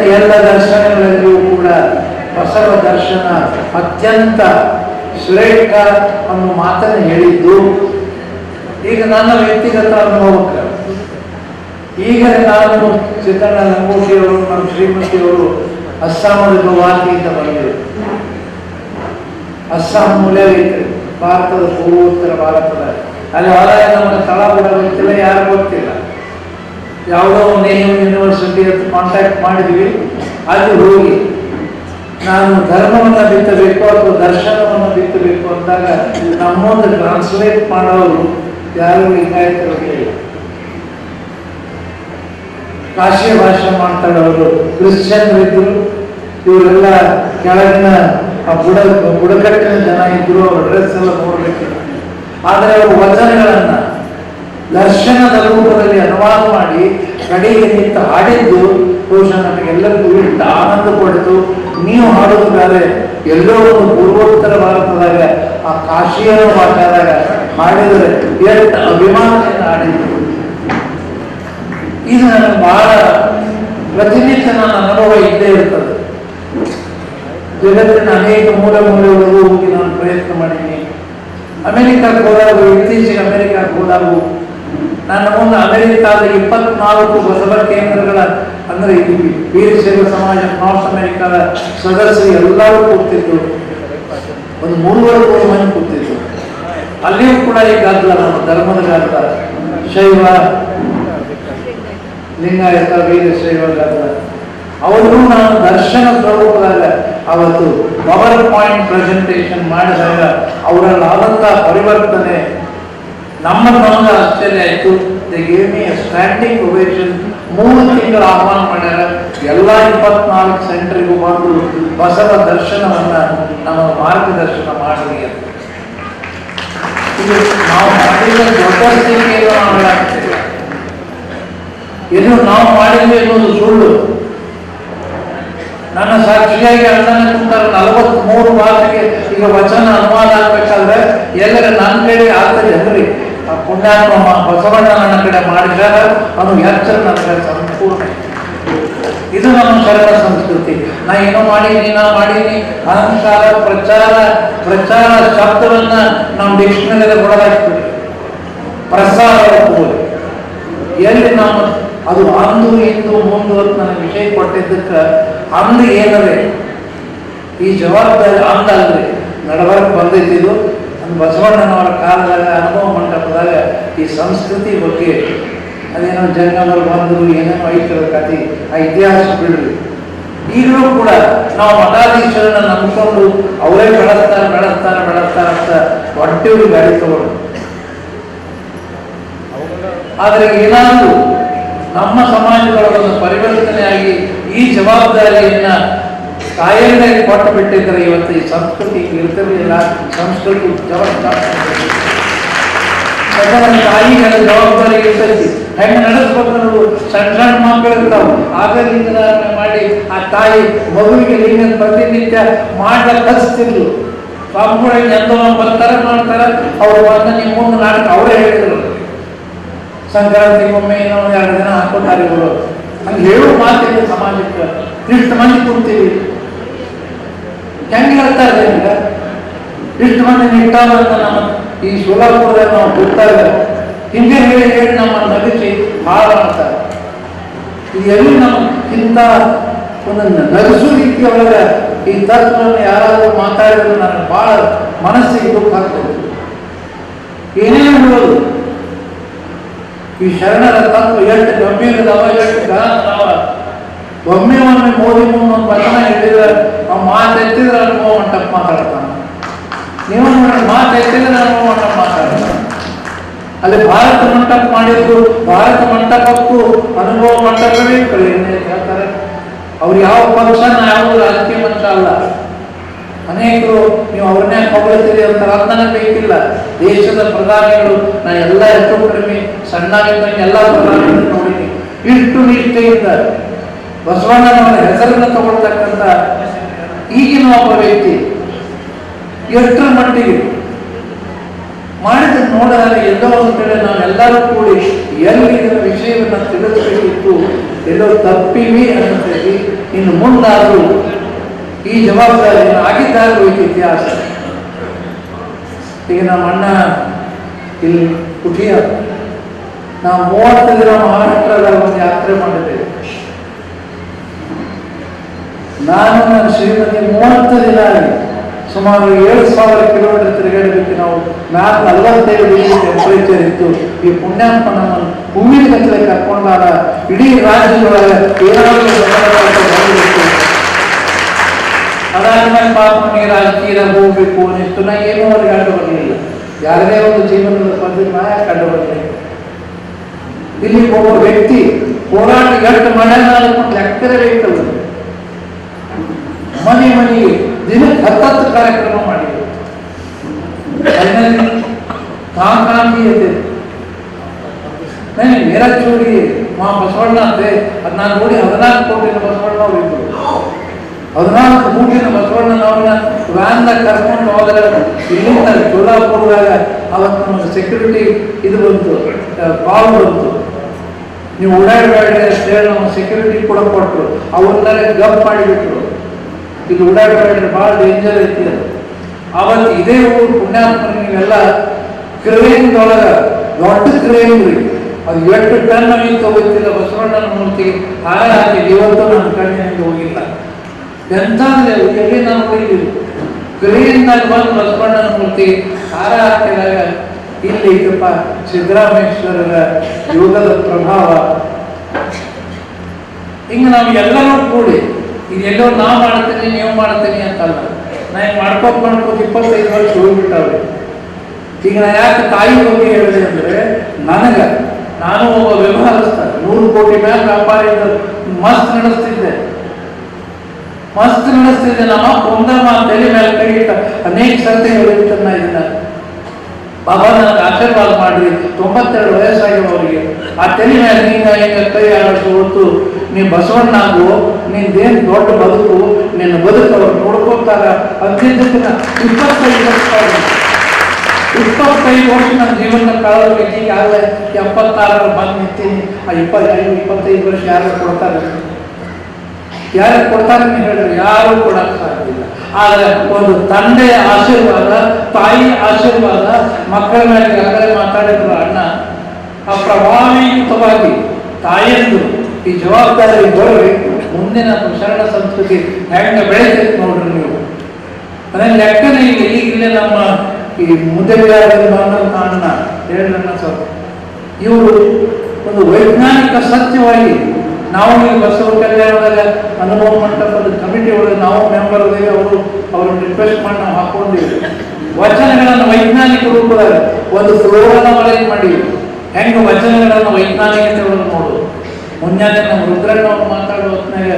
ಎಲ್ಲ ದರ್ಶನಗಳಲ್ಲಿಯೂ ಕೂಡ ಬಸವ ದರ್ಶನ ಅತ್ಯಂತ ಶ್ರೇಷ್ಠ ಅನ್ನೋ ಮಾತನ್ನು ಹೇಳಿದ್ದು. ಈಗ ನನ್ನ ವ್ಯಕ್ತಿಗತ ಅನುಭವಕ್ಕೆ ಈಗ ನಾನು ಚಿತ್ರಣ್ಣ ಲಂಗೋಟಿಯವರು ನಮ್ಮ ಶ್ರೀಮತಿಯವರು ಅಸ್ಸಾಮದ ಗುವಾಹಟಿಯಿಂದ ಬಂದರು ಅಸ್ಸಾಂ ಮೂಲೆ ಭಾರತದ ಪೂರ್ವೋತ್ತರ ಭಾರತದ. ಅಲ್ಲಿ ಹೊರ ನಮಗೆ ಸ್ಥಳ ಬಿಡಬೇಕಿಲ್ಲ ಯಾರು ಗೊತ್ತಿಲ್ಲ. ಯಾವುದೋ ಒಂದು ಯೂನಿವರ್ಸಿಟಿ ಹತ್ರ ಕಾಂಟ್ಯಾಕ್ಟ್ ಮಾಡಿದ್ವಿ, ಅಲ್ಲಿ ಹೋಗಿ ನಾನು ಧರ್ಮವನ್ನು ಬಿತ್ತಬೇಕು ಅಥವಾ ದರ್ಶನವನ್ನು ಬಿತ್ತಬೇಕು ಅಂದಾಗ ನಮ್ಮೊಂದು ಟ್ರಾನ್ಸ್ಲೇಟ್ ಮಾಡೋರು ಯಾರು ಲಿಂಗಾಯತರು ಇಲ್ಲ ಕಾಶಿ ಭಾಷೆ ಮಾತಾಡೋರು, ಕ್ರಿಶ್ಚಿಯನ್ ಇದ್ರು ಇವರೆಲ್ಲ ಕೆಳಗಿನ ಆ ಬುಡ, ಬುಡಕಟ್ಟಿನ ಜನ ಇದ್ರು, ಅವ್ರ ಡ್ರೆಸ್ ಎಲ್ಲ ನೋಡ್ಬೇಕು. ಆದರೆ ಅವರು ವಚನಗಳನ್ನ ದರ್ಶನದ ರೂಪದಲ್ಲಿ ಅನುವಾದ ಮಾಡಿ ಕಡೆಗೆ ನಿಂತು ಹಾಡಿದ್ದು ಬಹುಶಃ ನಮಗೆಲ್ಲರಿಗೂ ಇಟ್ಟ ಆನಂದ ಪಡೆದು ನೀವು ಹಾಡೋದಾದ್ರೆ ಎಲ್ಲೋ ಒಂದು ಪೂರ್ವೋತ್ತರ ಭಾರತದಾಗ ಆ ಕಾಶಿಯರ ಮಾತಾದಾಗ ಹಾಡಿದರೆ ಎಷ್ಟು ಅಭಿಮಾನದಿಂದ ಹಾಡಿದ್ರು. ಇದು ನನಗೆ ಬಹಳ ಪ್ರತಿನಿತ್ಯ ನನ್ನ ಅನುಭವ ಇದ್ದೇ ಇರ್ತದೆ. ಜಗತ್ತಿನ ಅನೇಕ ಮೂಲ ಮೂಲೆಗಳಿಗೂ ಹೋಗಿ ನಾನು ಪ್ರಯತ್ನ ಮಾಡಿದ್ದೀನಿ ಅಮೆರಿಕಕ್ಕೆ ಹೋದಾಗ ಇತ್ತೀಚೆಗೆ ಅಮೆರಿಕಕ್ಕೆ ಹೋದಾಗ ನನ್ನ ಮುಂದೆ ಅಮೆರಿಕಾದ ಇಪ್ಪತ್ನಾಲ್ಕು ಬಸವ ಕೇಂದ್ರಗಳ, ಅಂದ್ರೆ ವೀರಶೈವ ಸಮಾಜ, ನಾರ್ತ್ ಅಮೆರಿಕಾದ ಸದಸ್ಯರು ಎಲ್ಲರೂ ಕೂತಿದ್ರು. ಒಂದು ಮೂರುವರೆ ಕೋಟಿ ಮಂದಿ ಕೂತಿದ್ರು. ಅಲ್ಲಿಯೂ ಕೂಡ ಈ ಗಾತ್ರ ನಮ್ಮ ಧರ್ಮದ ಗಾತ್ರ ಶೈವ, ಲಿಂಗಾಯತ, ವೀರಶೈವ ಗಾತ್ರ ಅವರು ನಾನು ದರ್ಶನ ಸ್ವರೂಪದಾಗ ಅವತ್ತು ಪವರ್ ಪಾಯಿಂಟ್ ಪ್ರೆಸೆಂಟೇಷನ್ ಮಾಡಿದಾಗ ಅವರಲ್ಲಿ ಆದಂಥ ಪರಿವರ್ತನೆ ನಮ್ಮ ಸಂಘ ಆಶ್ಚರ್ಯ ಆಯಿತು ಗೇವ್ ಮಿ ಸ್ಟ್ಯಾಂಡಿಂಗ್ ಒವೇಷನ್ ಮೂರು ತಿಂಗಳು ಆಹ್ವಾನ ಮಾಡ್ಯಾರ. ಎಲ್ಲ ಇಪ್ಪತ್ನಾಲ್ಕು ಸೆಂಟ್ರಿಗೂ ಬಂದು ಬಸವ ದರ್ಶನವನ್ನ ನಮ್ಮ ಮಾರ್ಗದರ್ಶನ ಮಾಡಿ ಇದು ನಾವು ಮಾಡಿದ ದೊಡ್ಡ ಸ್ಥಿತಿಯನ್ನು ನಾವು ಇದು ನಾವು ಮಾಡಿದ್ವಿ ಅನ್ನೋದು ಸುಳ್ಳು. ನನ್ನ ಸಾಕ್ಷಿಯಾಗಿ ಅಣ್ಣನ ಕುಂತಾರ ನಲವತ್ತ್ ಮೂರು ಭಾಷೆಗೆ ಈಗ ವಚನ ಅನುವಾದ ಆಗ್ಬೇಕಾದ್ರೆ ಎಲ್ಲರ ನನ್ನ ಕಡೆ ಆಗ್ತದೆ ಆ ಪುಣ್ಯಾತ್ಮ ಬಸವಣ್ಣ ನನ್ನ ಕಡೆ ಮಾಡಿದಾಗ ಅವನು ಎಚ್ಚರ ಕಡೆ ಸಂಪೂರ್ಣ. ಇದು ನಮ್ಮ ಶರಣ ಸಂಸ್ಕೃತಿ. ನಾ ಏನೋ ಮಾಡೀನಿ ನಾ ಮಾಡೀನಿ ಅಹಂಕಾರ, ಪ್ರಚಾರ ಪ್ರಚಾರ ಶಬ್ದವನ್ನ ನಾವು ಡಿಕ್ಷನರಿ ಕೊಡಲಾಗ್ತದೆ. ಪ್ರಸಾರ ಎಲ್ಲಿ ನಮ್ಮ ಅದು ಅಂದು, ಇಂದು, ಮುಂದು ಅಂತ ನನಗೆ ವಿಷಯ ಕೊಟ್ಟಿದ್ದಕ್ಕೆ ಅಂದು ಏನದೆ? ಈ ಜವಾಬ್ದಾರಿ ಅಂದಲ್ರಿ. ನಡವರ್ಕ್ ಬಂದೈತಿ ಇದು. ಒಂದು ಬಸವಣ್ಣನವರ ಕಾಲದಾಗ ಅನುಭವ ಮಂಟಪದಾಗ ಈ ಸಂಸ್ಕೃತಿ ಬಗ್ಗೆ ಅದೇನೋ ಜಂಗಮರು ಬಂದರು ಏನೇನೋ ಐತಿರೋ ಕತೆ ಆ ಇತಿಹಾಸ ಬಿಡ್ರಿ ಈಗಲೂ ಕೂಡ ನಾವು ಮಠಾಧೀಶರನ್ನ ನಂಬಿಕೊಂಡು ಅವರೇ ಬೆಳೆಸ್ತಾರೆ ಬೆಳೆಸ್ತಾರೆ ಬೆಳೆಸ್ತಾರೆ ಅಂತ ಹೊಟ್ಟೆವ್ರಿಗೆ ಗಾಡಿ ತಗೊಂಡು ಆದರೆ ಏನಾದರೂ ನಮ್ಮ ಸಮಾಜದೊಳಗೊಂದು ಪರಿವರ್ತನೆಯಾಗಿ ಈ ಜವಾಬ್ದಾರಿಯನ್ನ ತಾಯಿಯನ್ನೇ ಕೊಟ್ಟು ಬಿಟ್ಟಿದ್ರೆ ಇವತ್ತು ಈ ಸಂಸ್ಕೃತಿ ಇರ್ತಿರಲಿಲ್ಲ ಸಂಸ್ಕೃತಿ ಜವಾಬ್ದಾರಿ ಯಾಕಂದ್ರೆ ತಾಯಿಗಳ ಜವಾಬ್ದಾರಿ ಇರ್ತೈತಿ ಹೆಂಗೆ ನಡೆಸ್ಬೇಕು ಅನ್ನೋದು ಸಣ್ಣ ಸಣ್ಣ ಮಕ್ಕಳು ಇರ್ತಾವ. ಆಗ ಲಿಂಗಧಾರಣೆ ಮಾಡಿ ಆ ತಾಯಿ ಮಗುವಿಗೆ ಲಿಂಗದ ಪ್ರತಿನಿತ್ಯ ಮಾಡ್ಲಿಕ್ಕೆ ಕಲಿಸ್ತಿರ್ಲು ಸ್ವಾಮಿಗಳು ಎಂದೋ ಬರ್ತಾರೆ ಮಾಡ್ತಾರೆ, ಅವ್ರು ಬಂದ ನಿಮ್ಮ ಮುಂದೆ ನಾಟಕ ಅವರೇ ಹೇಳಿದ್ರು. ಸಂಕ್ರಾಂತಿಗೊಮ್ಮೆ ಏನೋ ಎರಡು ದಿನ ಹಾಕೋತಾರೆ ಇವರು ಹಂಗೆ ಹೇಳೋ ಮಾತಿದೆ ಸಮಾಜಕ್ಕೆ ಇಷ್ಟು ಮಂದಿ ಕೊಡ್ತೀವಿ. ಹೆಂಗೆ ಹೇಳ್ತಾರೆ ಈಗ ಇಷ್ಟು ಮಂದಿ ನಿಟ್ಟಾವಂತ ನಮ್ಮ ಈ ಸೋಲಾಪುರದಾಗ ನಾವು ಕೂತಾಗ ಹಿಂದೆ ಹೇಳಿ ಹೇಳಿ ನಮ್ಮ ನಗಿಸಿ ಭಾಳ ಅಂತಾರೆ ಇದು. ಎಲ್ಲಿ ನಮ್ಮ ಇಂಥ ಒಂದು ನಗಿಸೋ ರೀತಿ ಒಳಗೆ ಈ ತತ್ವವನ್ನು ಯಾರಾದರೂ ಮಾತಾಡಿದ್ರು ನನಗೆ ಭಾಳ ಮನಸ್ಸಿಗೆ ದುಃಖ ಆಗ್ತದೆ. ಏನೇ ಹೇಳೋದು? ಈ ಶರಣರ ತತ್ವ ಎಷ್ಟು ಗಂಭೀರದವ, ಎಷ್ಟು ಘನದವ ಒಮ್ಮೆ ಒಮ್ಮೆ ಮೋದಿ ಒಂದು ವಚನ ಹೇಳಿದ್ರೆ ಆ ಮಾತು ಎತ್ತಿದ್ರೆ ಅನುಭವ ಮಂಟಪ ಮಾತಾಡ್ತಾನೆ. ನೀವು ನೋಡಿ ಮಾತು ಎತ್ತಿದ್ರೆ ಅನುಭವ ಮಂಟಪ ಮಾತಾಡ್ತಾನೆ. ಅಲ್ಲಿ ಭಾರತ ಮಂಟಪ ಮಾಡಿದ್ರು ಭಾರತ ಮಂಟಪಕ್ಕೂ ಅನುಭವ ಮಂಟಪವೇ ಕಳೆಯನೆ ಹೇಳ್ತಾರೆ? ಅವ್ರು ಯಾವ ಪಕ್ಷ ಯಾವುದು ರಾಜಕೀಯ ಪಕ್ಷ ಅಲ್ಲ. ಅನೇಕರು ನೀವು ಅವ್ರನ್ನೇ ಹೊಗಳ್ತೀರಿ ಅಂತ ಅರ್ಥನೇ ಬೇಕಿಲ್ಲ. ದೇಶದ ಪ್ರಧಾನಿಗಳು ನಾನು ಎಲ್ಲ ಹೆಚ್ಚು ಕಡಿಮೆ ಸಣ್ಣ ಎಲ್ಲ ಪ್ರಧಾನಿಗಳು ನೋಡಿದ್ದೀನಿ ಇಷ್ಟು ನಿಷ್ಠೆಯಿಂದ ಬಸವಣ್ಣನವರ ಹೆಸರನ್ನು ತಗೊಳ್ತಕ್ಕಂಥ ಈಗಿನ ಒಬ್ಬ ವ್ಯಕ್ತಿ ಎಷ್ಟರ ಮಟ್ಟಿಗೆ ಮಾಡಿದ ನೋಡಿದಾಗ ಎಲ್ಲೋ ಒಂದು ಕಡೆ ನಾವೆಲ್ಲರೂ ಕೂಡಿ ಎಲ್ಲಿ ಇದರ ವಿಷಯವನ್ನು ತಿಳಿಸಬೇಕಿತ್ತು ಎಲ್ಲೋ ತಪ್ಪಿವಿ ಹೇಳಿ ಇನ್ನು ಮುಂದಾದರೂ ಈ ಜವಾಬ್ದಾರಿಯನ್ನು ಆಗಿದ್ದಾಗಲೂ ಇತಿಹಾಸ. ಈಗ ನಮ್ಮ ಅಣ್ಣ ಇಲ್ಲಿ ಕುಟಿಯ, ನಾವು ಮೂವತ್ತು ದಿನ ಮಹಾರಾಷ್ಟ್ರದ ಒಂದು ಯಾತ್ರೆ ಮಾಡಿದ್ದೇವೆ. ನಾನು ನನ್ನ ಶ್ರೀಮತಿ ಮೂವತ್ತು ದಿನ ಆಗಿ ಸುಮಾರು ಏಳು ಸಾವಿರ ಕಿಲೋಮೀಟರ್ ತಿರುಗಾಡಬೇಕು ನಾವು ನಾಲ್ಕು ನಲವತ್ತೈದು ಡಿಗ್ರಿ ಟೆಂಪರೇಚರ್ ಇತ್ತು. ಈ ಪುಣ್ಯಾತ್ಮ ನಮ್ಮನ್ನು ಹೂವಿನ ಕತ್ತಲೆ ಕರ್ಕೊಂಡಾಗ ಇಡೀ ರಾಜ್ಯದೊಳಗೆ ಏನಾದರೂ ಅದಾದ್ಮೇಲೆ ಪಾಪ ನನಗೆ ರಾಜಕೀಯ ಹೋಗ್ಬೇಕು ಅನ್ನಿಸ್ತು ನಾ ಏನೂ ಅವ್ರಿಗೆ ಕಂಡು ಬರಲಿಲ್ಲ. ಯಾರದೇ ಒಂದು ಜೀವನದ ಪದ್ಧತಿ ನಾ ಯಾಕೆ ಕಂಡು ಬರಲಿಲ್ಲ ಇಲ್ಲಿ ಒಬ್ಬ ವ್ಯಕ್ತಿ ಹೋರಾಟ ಗಟ್ಟು ಮನೆ ಲೆಕ್ಕದ ಬೇಕಲ್ಲ ಮನೆ ಮನೆ ದಿನ ಹತ್ತತ್ತು ಕಾರ್ಯಕ್ರಮ ಮಾಡಿದ್ರು. ಕಾಂತೀಯತೆ ನನಗೆ ವೀರಾಚೂರಿ ಮಾ ಬಸವಣ್ಣ ಅಂದ್ರೆ ಅದ್ ನಾನು ನೋಡಿ ಹದಿನಾಲ್ಕು ಕೋಟಿನ ಬಸವಣ್ಣ ಅವರಿದ್ದರು ಹದಿನಾಲ್ಕು ಕೋಟಿನ ಬಸವಣ್ಣನವ್ರನ್ನ ವ್ಯಾನ್ದಾಗ ಕರ್ಕೊಂಡು ಹೋದಾಗ ಇಲ್ಲಿಂದ ಸೋಲಾಪುರದಾಗ ಅವತ್ತು ಸೆಕ್ಯೂರಿಟಿ ಇದು ಬಂತು ಕಾಲ್ ಬಂತು. ನೀವು ಓಡಾಡಬೇಡ ಅಷ್ಟೇ ನಮ್ಮ ಸೆಕ್ಯೂರಿಟಿ ಕೂಡ ಕೊಟ್ಟರು ಅವ್ರನ್ನ ಗಪ್ ಮಾಡಿಬಿಟ್ರು. ಇಲ್ಲಿ ಓಡಾಡಬೇಡ್ರಿ ಭಾಳ ಡೇಂಜರ್ ಐತಿ ಅದು ಅವತ್ತು ಇದೇ ಊರು ಪುಣ್ಯಾತ್ಮ ನೀವೆಲ್ಲ ಕ್ರೇನ್ದೊಳಗ ದೊಡ್ಡ ಕ್ರೇನ್ ರೀ ಅದು ಎಷ್ಟು ಟನ್ ನಿಂತು ಹೋಗ್ತಿಲ್ಲ ಬಸವಣ್ಣನ ಮೂರ್ತಿ ಹಾರ ಹಾಕಿ ಇವತ್ತು ನನ್ನ ಕಣ್ಣಿನಿಂದ ಹೋಗಿಲ್ಲ. ಅಂದ್ರೆ ಎಲ್ಲಿ ನಾವು ಹೋಗಿದ್ದೀವಿ ಕ್ರೇನ್ದಾಗ ಬಂದು ಬಸವಣ್ಣನ ಮೂರ್ತಿ ಹಾರ ಹಾಕಿದಾಗ ಇಲ್ಲಿ ಇದಪ್ಪ ಸಿದ್ದರಾಮೇಶ್ವರರ ಯೋಗದ ಪ್ರಭಾವ. ಹಿಂಗೆ ನಾವು ಎಲ್ಲರೂ ಕೂಡಿ ಇದೆಲ್ಲೋ ನಾ ಮಾಡ್ತೀನಿ, ನೀವು ಮಾಡ್ತೀನಿ ಅಂತಲ್ಲ. ನಾ ಹಿಂಗೆ ಮಾಡ್ಕೋತ ಮಾಡ್ಕೋ ಇಪ್ಪತ್ತೈದು ವರ್ಷ ಹೋಗ್ಬಿಟ್ಟವ್ರೆ ಈಗ ನಾ ಯಾಕೆ ತಾಯಿ ಬಗ್ಗೆ ಹೇಳಿದೆ ಅಂದ್ರೆ, ನನಗೆ, ನಾನು ಒಬ್ಬ ವ್ಯವಹಾರಸ್ಥ, ನೂರು ಕೋಟಿ ಮೇಲೆ ವ್ಯಾಪಾರ ಮಸ್ತ್ ನಡೆಸ್ತಿದ್ದೆ. ಮಸ್ತ್ ನಡೆಸ್ತಿದ್ದೆ. ನಮ್ಮ ಕುಂದಮ್ಮ ತಲೆ ಮೇಲೆ ಕೈ ಇಟ್ಟ ಅನೇಕ ಸರ್ತಿ ಹೇಳಿರ್ತನ್ನ ಇದನ್ನ ಬಾಬಾ ನನಗೆ ಆಶೀರ್ವಾದ ಮಾಡ್ರಿ. ತೊಂಬತ್ತೆರಡು ವಯಸ್ಸಾಗಿರೋ ಅವರಿಗೆ. ಆ ತಲೆ ಮೇಲೆ ನೀನು ಹಿಂಗ ಕೈ ಆಡಿಸು ಹೊತ್ತು ನೀ ಬಸವಣ್ಣಾಗು ನಿಂದೇನು ದೊಡ್ಡ ಬದುಕು, ನಿನ್ನ ಬದುಕು ಅವ್ರು ನೋಡ್ಕೋತಾರ. ದಿನ ಇಪ್ಪತ್ತೈದು ವರ್ಷ. ಇಪ್ಪತ್ತೈದು ವರ್ಷ ನನ್ನ ಜೀವನ ಕಳೆದ ಈಗಾಗಲೇ ಎಪ್ಪತ್ತಾರರ ಬಂದು ನಿಂತೀನಿ. ಆ ಇಪ್ಪತ್ತೈದು ಇಪ್ಪತ್ತೈದು ವರ್ಷ ಯಾರು ಕೊಡ್ತಾರೆ? ಯಾರು ಕೊಡ್ತಾರೆ ನೀವು ಹೇಳಿದ್ರೆ ಯಾರು ಕೊಡಕ್ಕೆ ಆದರೆ ಒಂದು ತಂದೆಯ ಆಶೀರ್ವಾದ, ತಾಯಿ ಆಶೀರ್ವಾದ, ಮಕ್ಕಳ ಮೇಲೆ ಆಗಲೇ ಮಾತಾಡಿದ್ರು ಅಣ್ಣ ಆ ಪ್ರಭಾವಯುತವಾಗಿ ತಾಯಿಯಂದು ಈ ಜವಾಬ್ದಾರಿ ಬರಬೇಕು. ಮುಂದಿನ ಶರಣ ಸಂಸ್ಕೃತಿ ಹೆಂಗೆ ಬೆಳೆಸಬೇಕು ನೋಡ್ರಿ ನೀವು. ಅದೇ ಲೆಕ್ಕನೇ ಈಗ ಈಗಲೇ ನಮ್ಮ ಈ ಮುಂದೆ ಬಂದಂತ ಅಣ್ಣ ಸ್ವಲ್ಪ. ಇವರು ಒಂದು ವೈಜ್ಞಾನಿಕ ಸತ್ಯವಾಗಿ ನಾವು ಈ ಬಸವ ಕಲ್ಯಾಣದಾಗ ಅನುಭವ ಮಂಟಪದ ಕಮಿಟಿ ಒಳಗೆ ನಾವು ಮೆಂಬರ್ ಅವರು ಅವರು ಅವ್ರನ್ನ ರಿಕ್ವೆಸ್ಟ್ ಮಾಡಿ ನಾವು ಹಾಕೊಂಡಿವಿ. ವಚನಗಳನ್ನು ವೈಜ್ಞಾನಿಕ ರೂಪದಾಗ ಒಂದು ಫ್ಲೋರನ್ನ ಒಳಗೆ ಮಾಡಿ. ಹೆಂಗೆ ವಚನಗಳನ್ನು ವೈಜ್ಞಾನಿಕತೆ ಒಳಗೆ ನೋಡು. ಮುಂಜಾನೆ ನಮ್ಮ ರುದ್ರಣ್ಣ ಅವ್ರು ಮಾತಾಡೋ ಹೊತ್ತಿನಾಗ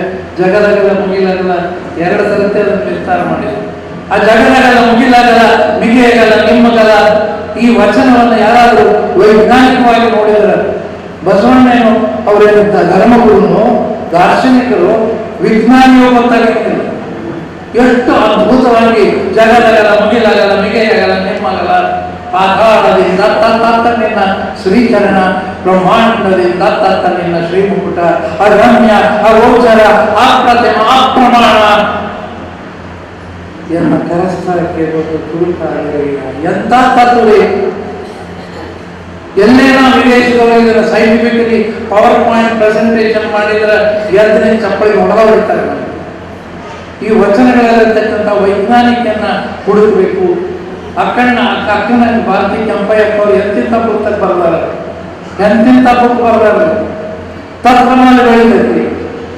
ಮುಗಿಲಾಗಲ್ಲ ಎರಡು ಸರತೆ ಅದನ್ನು ವಿಸ್ತಾರ ಮಾಡಿದ್ರು ಆ ಜಗದಗಲ ಮುಗಿಲಾಗಲ್ಲ ಮಿಗಿಯಗಲ ನಿಮ್ಮಗಲ ಈ ವಚನವನ್ನು ಯಾರಾದರೂ ವೈಜ್ಞಾನಿಕವಾಗಿ ನೋಡಿದ್ರೆ ಬಸವಣ್ಣನು ಅವರೇನಂತ ಧರ್ಮಗುರುನು ದಾರ್ಶನಿಕರು ವಿಜ್ಞಾನಿಯೋ ಗೊತ್ತಾಗಿರ್ತಾರೆ ಎಷ್ಟು ಅದ್ಭುತವಾಗಿ ಜಗದಗಲ, ಮುಗಿಲಾಗಲ, ಮಿಗೆಯಾಗಲ ನಿಮ್ಮಗಲ ಪಾತಾಳದಿಂದ ತತ್ತ ನಿನ್ನ ಶ್ರೀಚರಣ, ಬ್ರಹ್ಮಾಂಡದಿಂದ ತತ್ತ ನಿನ್ನ ಶ್ರೀಮುಕುಟ ಅರಮ್ಯ ಅಗೋಚರ ಅಪ್ರತಿಮ ಅಪ್ರಮಾಣ ಎನ್ನ ಕರಸ್ಥಳಕ್ಕೆ ಒಂದು ತುಳುಕಾಗಿಲ್ಲ ಎಂತ ತತ್ವವೇ ಎಲ್ಲೇ ನಾವು ಇದರ ಸೈಂಟಿಫಿಕಲಿ ಪವರ್ ಪಾಯಿಂಟ್ ಪ್ರೆಸೆಂಟೇಷನ್ ಮಾಡಿದ್ರೆ ಎರಡನೇ ಚಪ್ಪಲಿ ಹೊಡೆದೋಗ್ಬಿಡ್ತಾರೆ ಈ ವಚನಗಳಲ್ಲಿರ್ತಕ್ಕಂಥ ವೈಜ್ಞಾನಿಕನ್ನ ಹುಡುಕಬೇಕು. ಅಕ್ಕಣ್ಣ, ಅಕ್ಕ, ಅಕ್ಕನ ಭಾರತಿ ಕೆಂಪಯ್ಯಪ್ಪ ಅವರು ಎಂತಿಂತ ಪುಸ್ತಕ ಬರ್ದಾರ? ಎಂತಿಂತ ಬುಕ್ ಬರ್ದಾರ? ತತ್ವನಲ್ಲಿ ಬೆಳಿತೈತಿ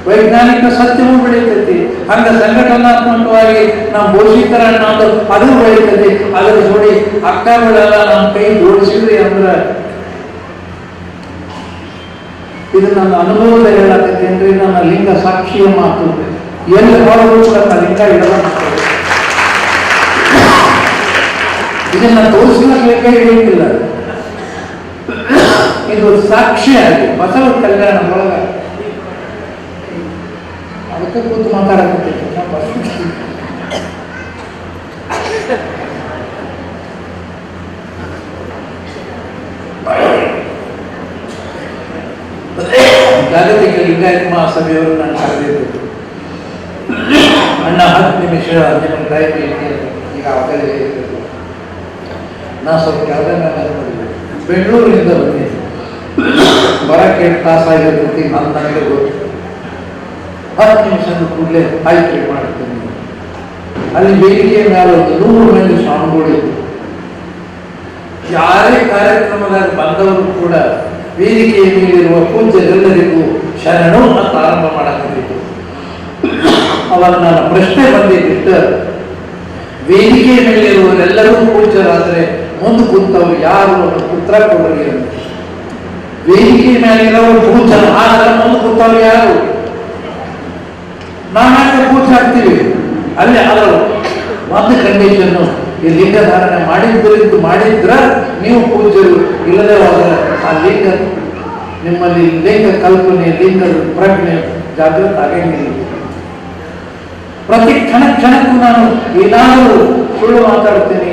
ವೈಜ್ಞಾನಿಕ ಸತ್ಯವೂ ಬೆಳಿತೈತಿ. ಹಂಗ ಸಂಘಟನಾತ್ಮಕವಾಗಿ ನಾವು ಬೋಷಿಕರನ್ನ ಅನ್ನೋದು ಅದು ಬೆಳಿತೈತಿ. ಅದ್ರ ಜೋಡಿ ಅಕ್ಕಗಳೆಲ್ಲ ನಮ್ಮ ಕೈ ಜೋಡಿಸಿದ್ರಿ ಅಂದ್ರೆ ಇದು ನನ್ನ ಅನುಭವದ ಅಂದ್ರೆ ನನ್ನ ಲಿಂಗ ಸಾಕ್ಷಿಯ ಮಾತು. ಎಲ್ಲಿ ಹೋದರೂ ಕೂಡ ನನ್ನ ಲಿಂಗ ಇದನ್ನ ಇದನ್ನ ಲೆಕ್ಕ ಹೇಳಿಲ್ಲ. ಇದು ಸಾಕ್ಷಿಯಾಗಿ ಬಸವ ಕಲ್ಯಾಣ ಒಳಗ. ಅದಕ್ಕೆ ಕೂತು ಮಾತಾಡಕತ್ತೀನಿ ಜಾಗತಿಕ ಲಿಂಗಾಯತ ಮಹಾಸಭೆಯವರು ನಾನು ಕರೆದಿದ್ದು. ಅಣ್ಣ ಹತ್ತು ನಿಮಿಷ ನಿಮ್ಮ ಈಗ ಆಗಲೇ. ನಾ ಸ್ವಲ್ಪ ಯಾವುದೇ ಮಾಡಿದ್ದೆ ಬೆಂಗಳೂರಿನಿಂದ ಬಂದಿದ್ದೆ. ಬರಕ್ಕೆ ಎಷ್ಟು ತಾಸಾಗಿರ್ತೈತಿ ನಾನು ನನಗೆ ಗೊತ್ತು ಹತ್ತು ನಿಮಿಷದ ಕೂಡಲೇ ಆಯ್ಕೆ ಮಾಡ್ತೀನಿ ಅಲ್ಲಿ ವೇದಿಕೆಯ ಮೇಲೆ ಒಂದು ನೂರು ಮಂದಿ ಸ್ವಾಮಿಗಳಿದ್ರು ಯಾರೇ ಕಾರ್ಯಕ್ರಮದಾಗ ಬಂದವರು ಕೂಡ ವೇದಿಕೆಯ ಮೇಲಿರುವ ಪೂಜ್ಯರೆಲ್ಲರಿಗೂ ಶರಣು ಅಂತ ಆರಂಭ ಮಾಡಕ್ಕಿತ್ತು ಅವಾಗ ನನ್ನ ಪ್ರಶ್ನೆ ಬಂದಿದ್ದ ವೇದಿಕೆಯ ಮೇಲಿರುವವರೆಲ್ಲರೂ ಪೂಜ್ಯರಾದರೆ ಮುಂದೆ ಕುಂತವರು ಯಾರು ಅನ್ನೋ ಉತ್ತರ ಅಂತ. ವೇದಿಕೆಯ ಮೇಲಿರೋರು ಪೂಜ್ಯ ಆದರೆ ಮುಂದೆ ಕುಂತವರು ಯಾರು? ನಾನಾಗ ಪೂಜೆ ಆಗ್ತೀವಿ? ಅಲ್ಲಿ ಅದರ ಒಂದು ಕಂಡೀಷನ್ನು ಈ ಲಿಂಗ ಧಾರಣೆ ಮಾಡಿದ್ದರಿಂದ ಮಾಡಿದ್ರ ನೀವು ಪೂಜ್ಯರು. ಇಲ್ಲದೆ ಹೋದರೆ ಆ ಲಿಂಗ ನಿಮ್ಮಲ್ಲಿ ಲಿಂಗ ಕಲ್ಪನೆ ಲಿಂಗದ ಪ್ರಜ್ಞೆ ಜಾಗೃತ ಆಗಂಗಿಲ್ಲ ಪ್ರತಿ ಕ್ಷಣ ಕ್ಷಣಕ್ಕೂ ನಾನು ಏನಾದರೂ ಸುಳ್ಳು ಮಾತಾಡ್ತೀನಿ.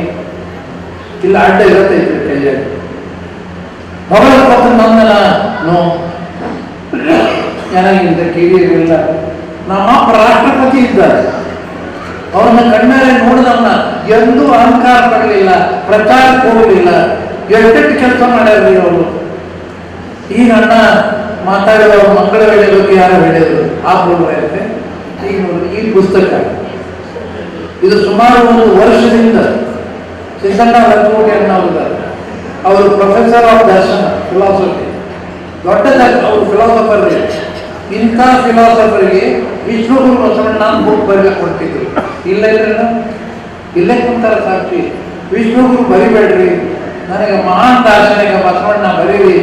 ಇಲ್ಲ, ಅಡ್ಡ ಇರತ್ತೈತೆ ಕೈಯಾಗಿ ಭಗವತ್ ನಂದನ ನೋ. ಚೆನ್ನಾಗಿಂತ ಕಿವಿಯರಿಲ್ಲ ನಮ್ಮ ರಾಷ್ಟ್ರಪತಿ ಇದ್ದಾರೆ. ಅವರನ್ನ ಕಣ್ಣಾರೆ ನೋಡಿದವನ ಎಂದೂ ಅಹಂಕಾರ ಪಡಲಿಲ್ಲ, ಪ್ರಚಾರ ಹೋಗಲಿಲ್ಲ ಎಷ್ಟೆಷ್ಟು ಕೆಲಸ ಮಾಡ್ಯಾರ ಅವರು? ಈಗ ಅಣ್ಣ ಮಾತಾಡಿದ ಮಂಗಳ ವೇಳೆ ಬಗ್ಗೆ ಯಾರು ಹೇಳಿದ್ರು? ಆ ಈಗ ನೋಡಿ, ಈ ಪುಸ್ತಕ. ಇದು ಸುಮಾರು ಒಂದು ವರ್ಷದಿಂದ ಸಿದ್ದಣ್ಣ ಲಕ್ಕೋಟಿ ಅನ್ನೋರಿದ್ದಾರೆ ಅವರು ಪ್ರೊಫೆಸರ್ ಆಫ್ ದರ್ಶನ ಫಿಲಾಸಫಿ ದೊಡ್ಡ ಅವರು ಫಿಲಾಸಫರ್ ಇಂಥ ಫಿಲಾಸಫರ್ಗೆ ವಿಷ್ಣುಗುರು ಬಸವಣ್ಣ ಬುಕ್ ಬರೆಯ ಕೊಡ್ತಿದ್ರು. ಇಲ್ಲ ಇಲ್ಲ ಇಲ್ಲೇ ಕುಂತಾರ ಸಾಕ್ಷಿ. ವಿಷ್ಣುಗುರು ಬರಿಬೇಡ್ರಿ. ನನಗೆ ಮಹಾನ್ ದಾರ್ಶನಿಕ ಬಸವಣ್ಣ ಬರೀರಿ.